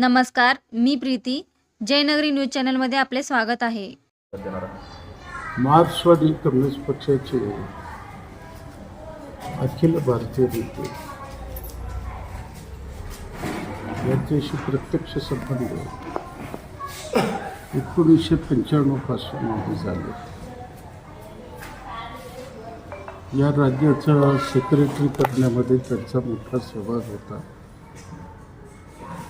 नमस्कार मी प्रीती. जयनगरी न्यूज चॅनलमध्ये आपले स्वागत आहे. मार्क्सवादी कम्युनिस्ट पक्षाचे अखिल भारतीय नेते यांच्याशी प्रत्यक्ष संबंध एकोणीसशे पंच्याण्णवपासून मध्ये झाले. या राज्याचा सेक्रेटरी करण्यामध्ये त्यांचा मोठा सहभाग होता.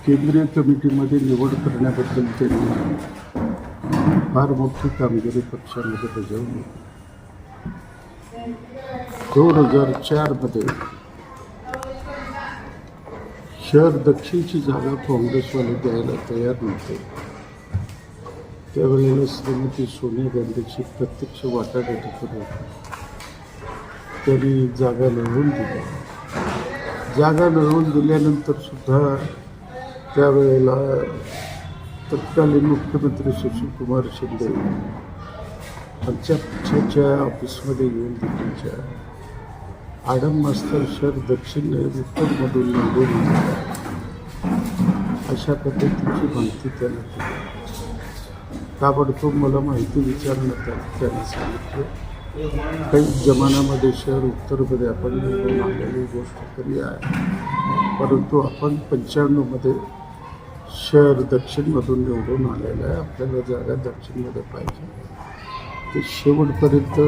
केंद्रीय कमिटीमध्ये निवड करण्याबद्दल त्यांनी फार मोठी कामगिरी पक्षामध्ये बजावली. दोन हजार चारमध्ये शहर दक्षिणची जागा काँग्रेसवाले द्यायला तयार नव्हते. त्यावेळेला श्रीमती सोनिया गांधीची प्रत्यक्ष वाटाघाटी करून त्यांनी जागा मिळवून दिली. जागा मिळवून दिल्यानंतर सुद्धा त्यावेळेला तत्कालीन मुख्यमंत्री सुशीलकुमार शिंदे आमच्या पक्षाच्या ऑफिसमध्ये येऊन त्यांच्या आडम मास्तर शहर दक्षिण उत्तरमधून निवडून अशा पद्धतीची माहिती त्यांना दिली. ताबडतोब मला माहिती विचारण्यात आली त्याने सांगितलं. काही जमान्यामध्ये शहर उत्तरमध्ये आपण निवडून आलेली गोष्ट तरी आहे. परंतु आपण पंच्याण्णवमध्ये शहर दक्षिणमधून निवडून आलेलं आहे. आपल्याला जागा दक्षिणमध्ये पाहिजे. ते शेवटपर्यंत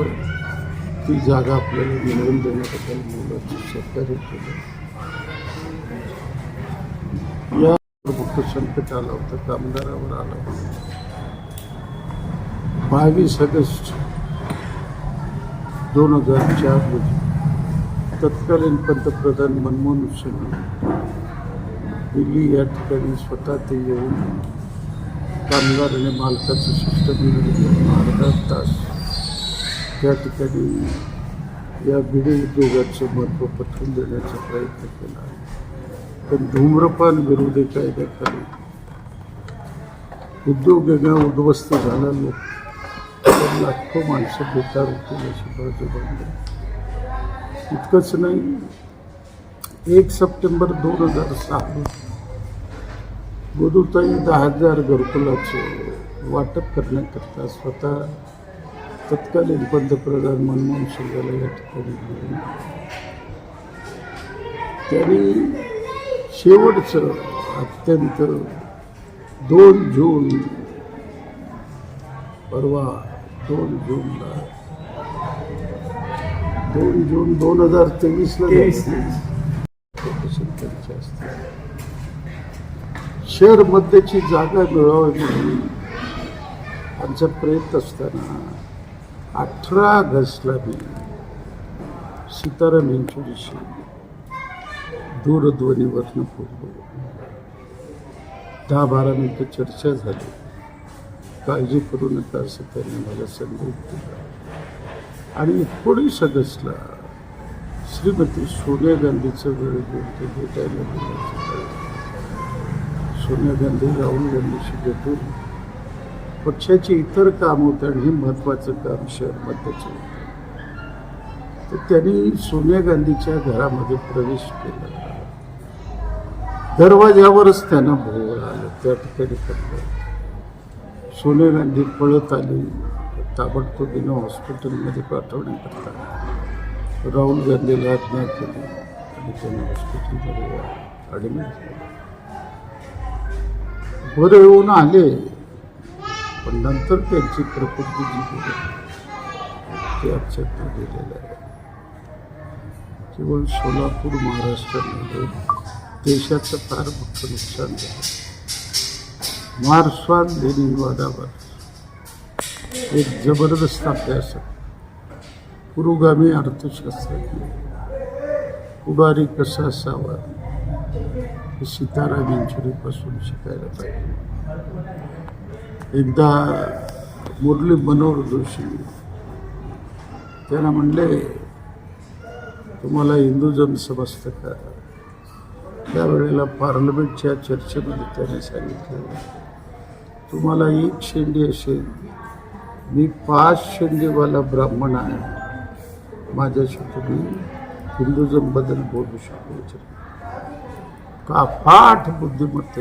ती जागा आपल्याला मिळवून देण्याबद्दल मोलाचं सहकार्य केलं. या मोठं संकट आलं होतं कामगारावर आलं. होतं बावीस ऑगस्ट दोन हजार चार रोजी तत्कालीन पंतप्रधान मनमोहन सिंग दिल्ली या ठिकाणी स्वतः ते येऊन कामगार आणि मालकाचं शिष्टमंडळ अर्धा तास त्या ठिकाणी या बिडी उद्योगाचं महत्त्व पटवून देण्याचा प्रयत्न केला. पण धूम्रपान विरोधी कायद्याखाली उद्योग वेगळा उद्ध्वस्त झाला लोक लाखो माणसं बेकार होतील अशी बाजू बांधली. इतकंच नाही एक सप्टेंबर दोन हजार सहा. गोदूताई दहा हजार घरकुलाचं वाटप करण्याकरता स्वतः तत्कालीन पंतप्रधान मनमोहन सिंगाला या ठिकाणी त्यांनी शेवटचं अत्यंत दोन जून परवा दोन जूनला दोन जून दोन हजार तेवीसला शहर मध्येची जागा मिळवावी म्हणून आमचा प्रयत्न असताना अठरा ऑगस्टला मी सीताराम यांच्याविषयी दूरध्वनीवरनं बोललो दहा बारा मिनटं चर्चा झाली. काळजी करू नका असं त्यांनी मला संदेश दिला. आणि एकोणीस ऑगस्टला श्रीमती सोनिया गांधीचं वेळ भेटायला गेल्याचं सोनिया गांधी राहुल गांधीशी भेटून पक्षाची इतर काम होतं आणि हे महत्त्वाचं काम शहरमध्येचं होतं. तर त्यांनी सोनिया गांधीच्या घरामध्ये प्रवेश केला. दरवाज्यावरच त्यांना भोवळ आलं त्या ठिकाणी पडलं सोनिया गांधी पळत आली. ताबडतोबीनं हॉस्पिटलमध्ये पाठवण्याकरता राहुल गांधीला आज्ञा केली आणि त्यांना हॉस्पिटलमध्ये ॲडमिट झाले बरं येऊन आले. पण नंतर त्यांची प्रकृती जी ते अक्षत गेलेलं आहे केवळ सोलापूर महाराष्ट्रामध्ये देशाचं फार मोठं नुकसान झालं. मार्क्सवाद लेनिनवादावर एक जबरदस्त अभ्यास पुरोगामी अर्थशास्त्रज्ञ पुढारी कसा असावा? सितारा सीताराम शिकायला पाहिजे. एकदा मुरली मनोहर जोशी त्यांना म्हणले तुम्हाला हिंदुजम समजतं का? त्यावेळेला पार्लमेंटच्या चर्चेमध्ये त्याने सांगितलं तुम्हाला एक शेंडी असेल मी पाच शेंडीवाला ब्राह्मण आहे. माझ्याशी तुम्ही हिंदुजमबद्दल बोलू शकतो পাঠ বুদ্ধি করতে